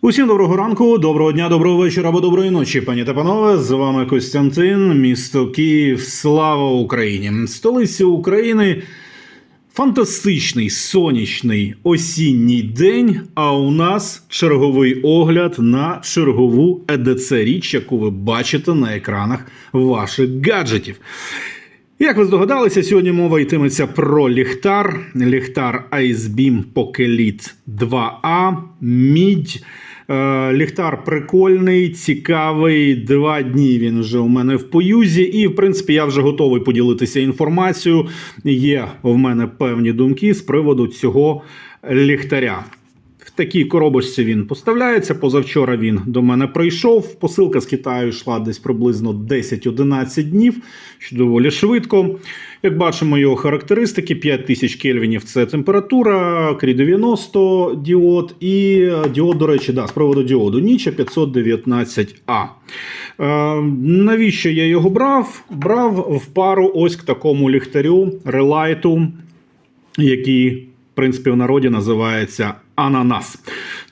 Усім доброго ранку, доброго дня, доброго вечора або доброї ночі, пані та панове. З вами Костянтин, місто Київ. Слава Україні! Столиця України. Фантастичний сонячний осінній день. А у нас черговий огляд на чергову ЕДЦ річ, яку ви бачите на екранах ваших гаджетів. Як ви здогадалися, сьогодні мова йтиметься про ліхтар. Ліхтар iSbeam Pocket 2A, мідь. Е, Ліхтар прикольний, цікавий. Два дні він вже у мене в поюзі, і в принципі я вже готовий поділитися інформацією. Є в мене певні думки з приводу цього ліхтаря. Такій коробочці він поставляється. Позавчора він до мене прийшов. Посилка з Китаю йшла десь приблизно 10-11 днів, що доволі швидко. Як бачимо, його характеристики: 5000 кельвінів це температура, крі 90 діод, і діод, до речі, да, з приводу діоду Ніча 519А. Е, навіщо я його брав? Брав в пару ось к такому ліхтарю релайту, який, в принципі, в народі називається ананас.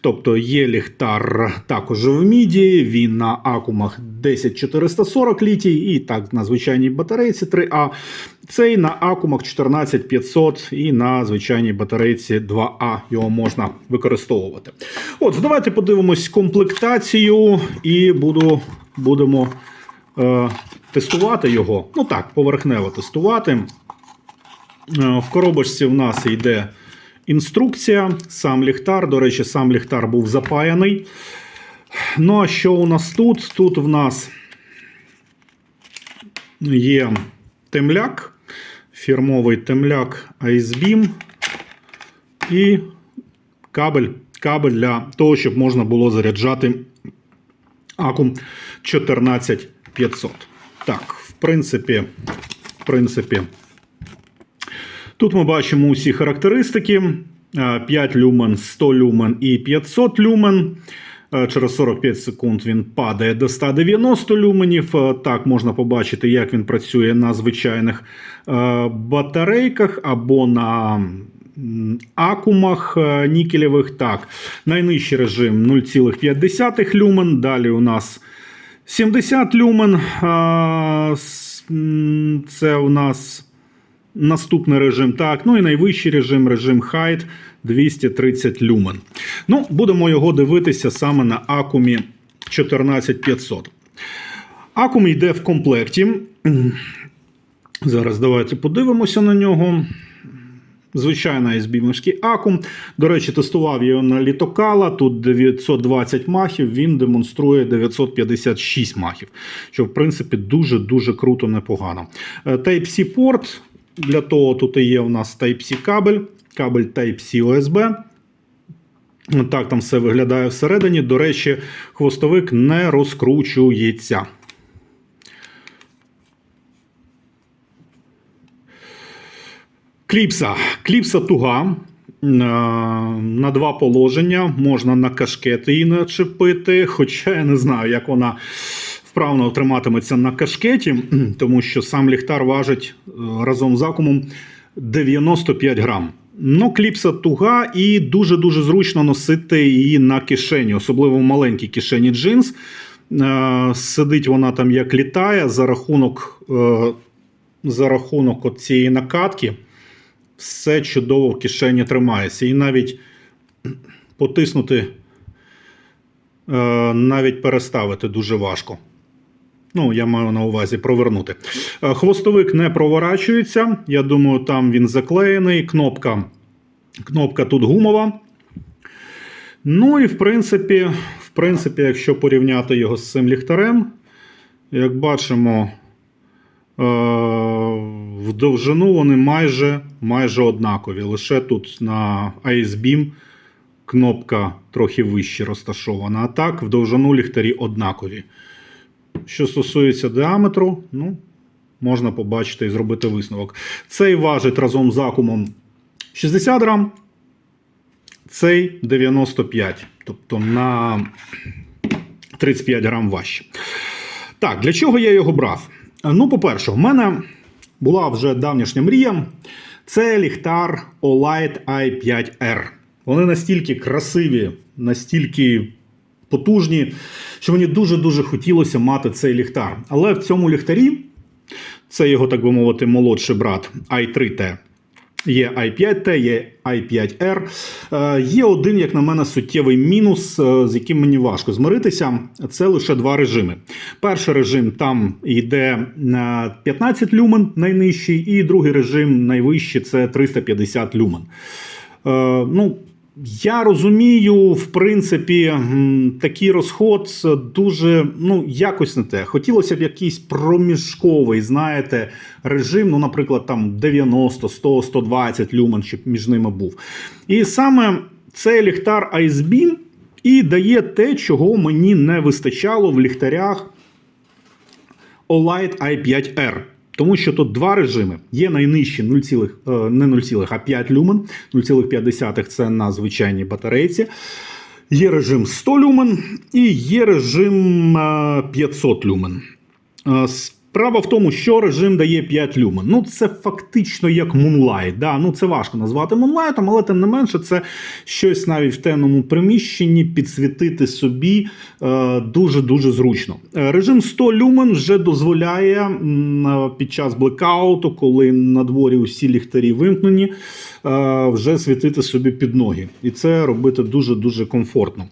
Тобто є ліхтар також в міді, він на акумах 10440 літій, і так на звичайній батарейці 3А. Цей на акумах 14500 і на звичайній батарейці 2А його можна використовувати. От, давайте подивимось комплектацію і буду, будемо е, тестувати його. Ну так, поверхнево тестувати. Е, В коробочці в нас йде інструкція, сам ліхтар. До речі, сам ліхтар був запаяний. Ну, а що у нас тут? Тут в нас є темляк, фірмовий темляк iSbeam і кабель, кабель для того, щоб можна було заряджати акум 14500. Так, в принципі, в принципі, Тут ми бачимо усі характеристики: Е, 5 люмен, 100 люмен і 500 люмен. Е, Через 45 секунд він падає до 190 люменів. Е, Так можна побачити, як він працює на звичайних е, батарейках або на акумах е, нікелевих. Так, найнижчий режим 0,5 люмен. Далі у нас 70 люмен. Е, Це у нас. Наступний режим, так. Ну і найвищий режим, режим Height 230 люмен. Ну, будемо його дивитися саме на акумі 14500. Акум йде в комплекті. Зараз давайте подивимося на нього. Звичайна SB акум. До речі, тестував його на літокала. Тут 920 махів, він демонструє 956 махів. Що, в принципі, дуже-дуже круто, непогано. Е, Type-C порт. Для того тут і є у нас Type-C кабель, кабель Type-C USB. Так там все виглядає всередині. До речі, хвостовик не розкручується. Кліпса. Кліпса туга. е, На два положення. Можна на кашкет її начепити. Хоча я не знаю, як вона вправно триматиметься на кашкеті, тому що сам ліхтар важить е, разом з акумом 95 грам. Ну, кліпса туга і дуже-дуже зручно носити її на кишені, особливо в маленькій кишені джинс. Е, Сидить вона там як літає за рахунок, е, за рахунок цієї накатки. Все чудово в кишені тримається. І навіть потиснути, навіть переставити дуже важко. Ну, я маю на увазі провернути. Е, Хвостовик не проворачується. Я думаю, там він заклеєний. Кнопка, кнопка тут гумова. Ну і в принципі, в принципі, якщо порівняти його з цим ліхтарем, як бачимо, е, в довжину вони майже, майже однакові. Лише тут на iSbeam кнопка трохи вище розташована. А так, в довжину ліхтарі однакові. Що стосується діаметру, ну, можна побачити і зробити висновок. Цей важить разом з акумом 60 грам, цей 95, тобто на 35 грам важче. Так, для чого я його брав? Ну, по-перше, в мене була вже давнішня мрія. Це ліхтар Olight i5R. Вони настільки красиві, настільки потужні, що мені дуже-дуже хотілося мати цей ліхтар. Але в цьому ліхтарі, це його, так би мовити, молодший брат i3T. Є i5T, є i5R. Е, Є один, як на мене, суттєвий мінус, е, з яким мені важко змиритися. Це лише два режими. Перший режим там йде 15 люмен, найнижчий, і другий режим найвищий це 350 люмен. Е, Ну, я розумію, в принципі, такий розход дуже ну, якось не те. Хотілося б якийсь проміжковий, знаєте, режим, ну, наприклад, там 90, 100, 120 люмен, щоб між ними був. І саме цей ліхтар Ice і дає те, чого мені не вистачало в ліхтарях Olight i5R. Тому що тут два режими. Є найнижчі 0, е, не 0, а 5 люмен. 0,5 це на звичайній батарейці. Є режим 100 люмен і є режим е, 500 люмен. Е, Справа в тому, що режим дає 5 люмен. Ну, це фактично як Moonlight. Да? Ну, це важко назвати Moonlight, але тим не менше, це щось навіть в темному приміщенні підсвітити собі е, дуже-дуже зручно. Е, Режим 100 люмен вже дозволяє м, е, під час блекауту, коли на дворі усі ліхтарі вимкнені, е, вже світити собі під ноги. І це робити дуже-дуже комфортно.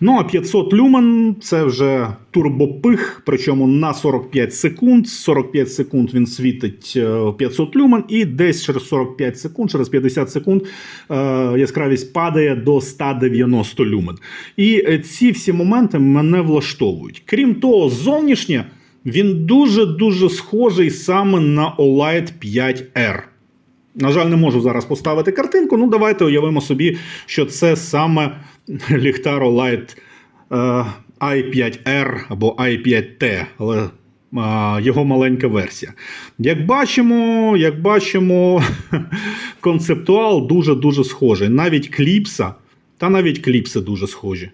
Ну а 500 люмен це вже турбопих, причому на 45 секунд. 45 секунд він світить е, 500 люмен, і десь через 45 секунд, через 50 секунд е, яскравість падає до 190 люмен. І е, ці всі моменти мене влаштовують. Крім того, зовнішнє він дуже-дуже схожий саме на Olight 5R. На жаль, не можу зараз поставити картинку. Ну, давайте уявимо собі, що це саме ліхтар Light е, i5R або i5T, але е, його маленька версія. Як бачимо, як бачимо, концептуал дуже-дуже схожий. Навіть кліпса, та навіть кліпси дуже схожі.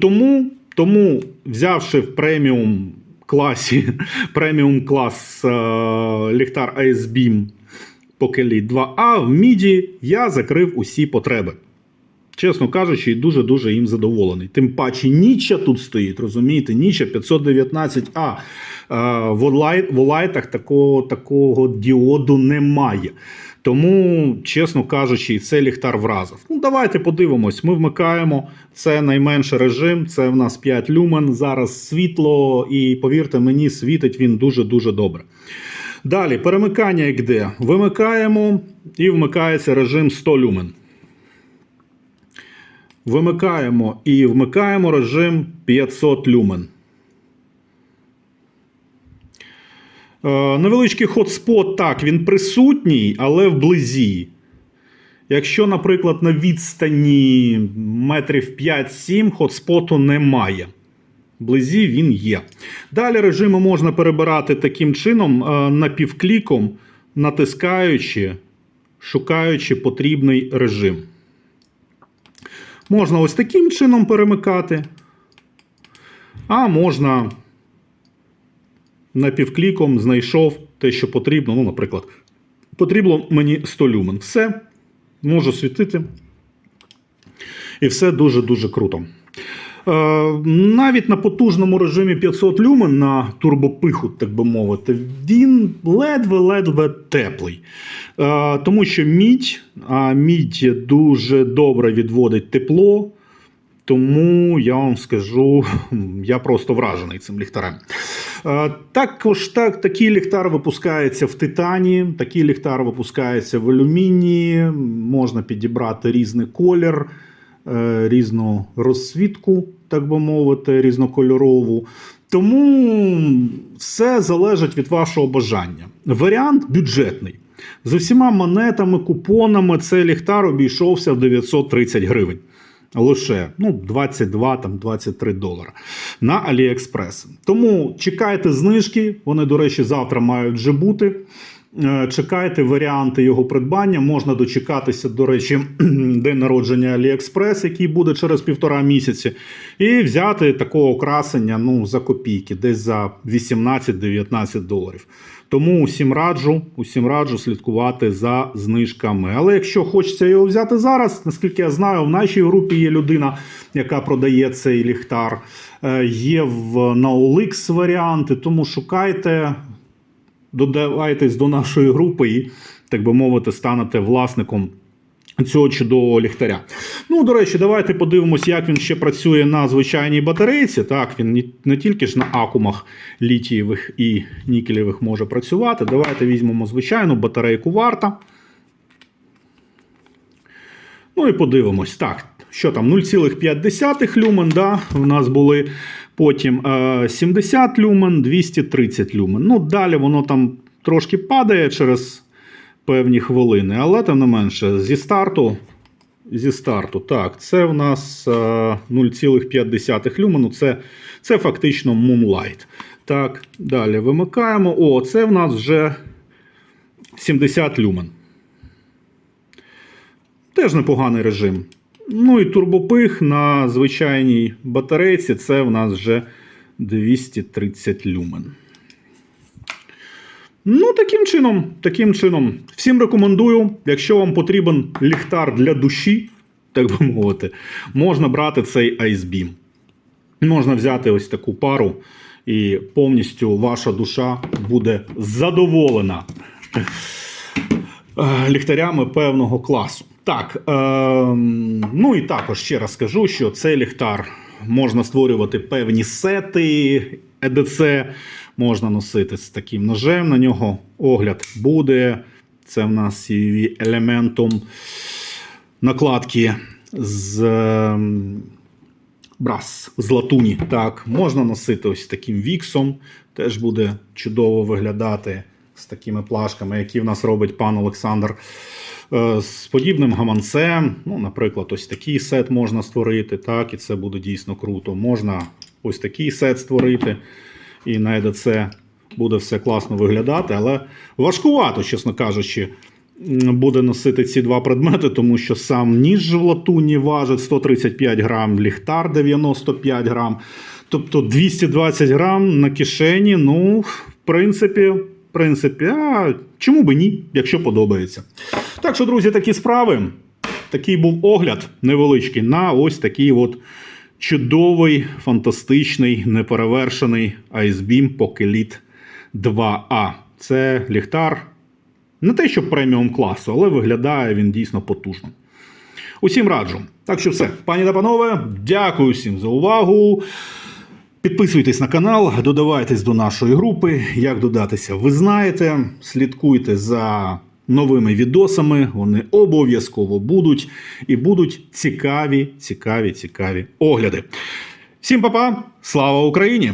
Тому, тому взявши в преміум класі, преміум клас е, ліхтар Ice Beam Pocket 2A в міді я закрив усі потреби. Чесно кажучи, дуже-дуже їм задоволений. Тим паче Ніча тут стоїть, розумієте? Ніча 519А. Е, В Олайт- в Олайтах такого, такого діоду немає. Тому, чесно кажучи, і цей ліхтар вразив. Ну, давайте подивимось. Ми вмикаємо. Це найменший режим, це в нас 5 люмен. Зараз світло, і повірте мені, світить він дуже-дуже добре. Далі, перемикання як де. Вимикаємо і вмикається режим 100 люмен. Вимикаємо і вмикаємо режим 500 люмен. Е, Невеличкий хотспот, так, він присутній, але вблизі. Якщо, наприклад, на відстані метрів 5-7 хотспоту немає. Вблизі він є. Далі режими можна перебирати таким чином, е, напівкліком, натискаючи, шукаючи потрібний режим. Можна ось таким чином перемикати, а можна напівкліком знайшов те, що потрібно. Ну, наприклад, потрібно мені 100 люмен. Все, можу світити. І все дуже-дуже круто. Е, навіть на потужному режимі 500 люмен на турбопиху, так би мовити, він ледве-ледве теплий. Е, тому що мідь, а мідь дуже добре відводить тепло. Тому я вам скажу, я просто вражений цим ліхтарем. Е, Також так, такий ліхтар випускається в титані, такий ліхтар випускається в алюмінії, можна підібрати різний колір, е, різну розсвітку, так би мовити, різнокольорову. Тому все залежить від вашого бажання. Варіант бюджетний. З усіма монетами, купонами цей ліхтар обійшовся в 930 гривень. Лише ну, 22 там 23 долара на AliExpress. Тому чекайте знижки. Вони, до речі, завтра мають вже бути. Е, Чекайте варіанти його придбання. Можна дочекатися, до речі, день народження AliExpress, який буде через півтора місяці, і взяти такого красення ну, за копійки, десь за 18-19 доларів. Тому усім раджу, усім раджу слідкувати за знижками. Але якщо хочеться його взяти зараз, наскільки я знаю, в нашій групі є людина, яка продає цей ліхтар. Е, Є в на OLX варіанти, тому шукайте додавайтесь до нашої групи і, так би мовити, станете власником цього чудового ліхтаря. Ну, до речі, давайте подивимось, як він ще працює на звичайній батарейці. Так, він не- тільки ж на акумах літієвих і нікелевих може працювати. Давайте візьмемо звичайну батарейку варта. Ну і подивимось. Так, що там, 0,5 люмен, да, в нас були. Потім е, 70 люмен, 230 люмен. Ну, далі воно там трошки падає через певні хвилини, але тим не менше, зі старту. Зі старту, так, це в нас е, 0,5 люмену, це, це фактично Moonlight. Так, далі вимикаємо. О, це в нас вже 70 люмен. Теж непоганий режим. Ну і турбопих на звичайній батарейці це в нас вже 230 люмен. Ну, таким чином, таким чином. Всім рекомендую, якщо вам потрібен ліхтар для душі, так би мовити, можна брати цей Ice Beam. Можна взяти ось таку пару, і повністю ваша душа буде задоволена е, ліхтарями певного класу. Так, е, ну і також ще раз скажу, що цей ліхтар можна створювати певні сети ЕДЦ, можна носити з таким ножем. На нього огляд буде. Це в нас CVV елементом накладки з е, брас, з латуні. Так, можна носити ось таким віксом, теж буде чудово виглядати з такими плашками, які в нас робить пан Олександр. Е, З подібним гаманцем, ну, наприклад, ось такий сет можна створити, так, і це буде дійсно круто. Можна ось такий сет створити, і на ЕДЦ буде все класно виглядати, але важкувато, чесно кажучи, буде носити ці два предмети, тому що сам ніж в латуні важить 135 грам, ліхтар 95 грам. Тобто 220 грам на кишені, ну, в принципі, принципі, а чому би ні, якщо подобається. Так що, друзі, такі справи. Такий був огляд невеличкий на ось такий от чудовий, фантастичний, неперевершений Ice Beam 2A. Це ліхтар не те, що преміум класу, але виглядає він дійсно потужно. Усім раджу. Так що все, пані та панове, дякую всім за увагу. Підписуйтесь на канал, додавайтесь до нашої групи. Як додатися, ви знаєте. Слідкуйте за новими відосами. Вони обов'язково будуть і будуть цікаві, цікаві, цікаві огляди. Всім па-па! Слава Україні!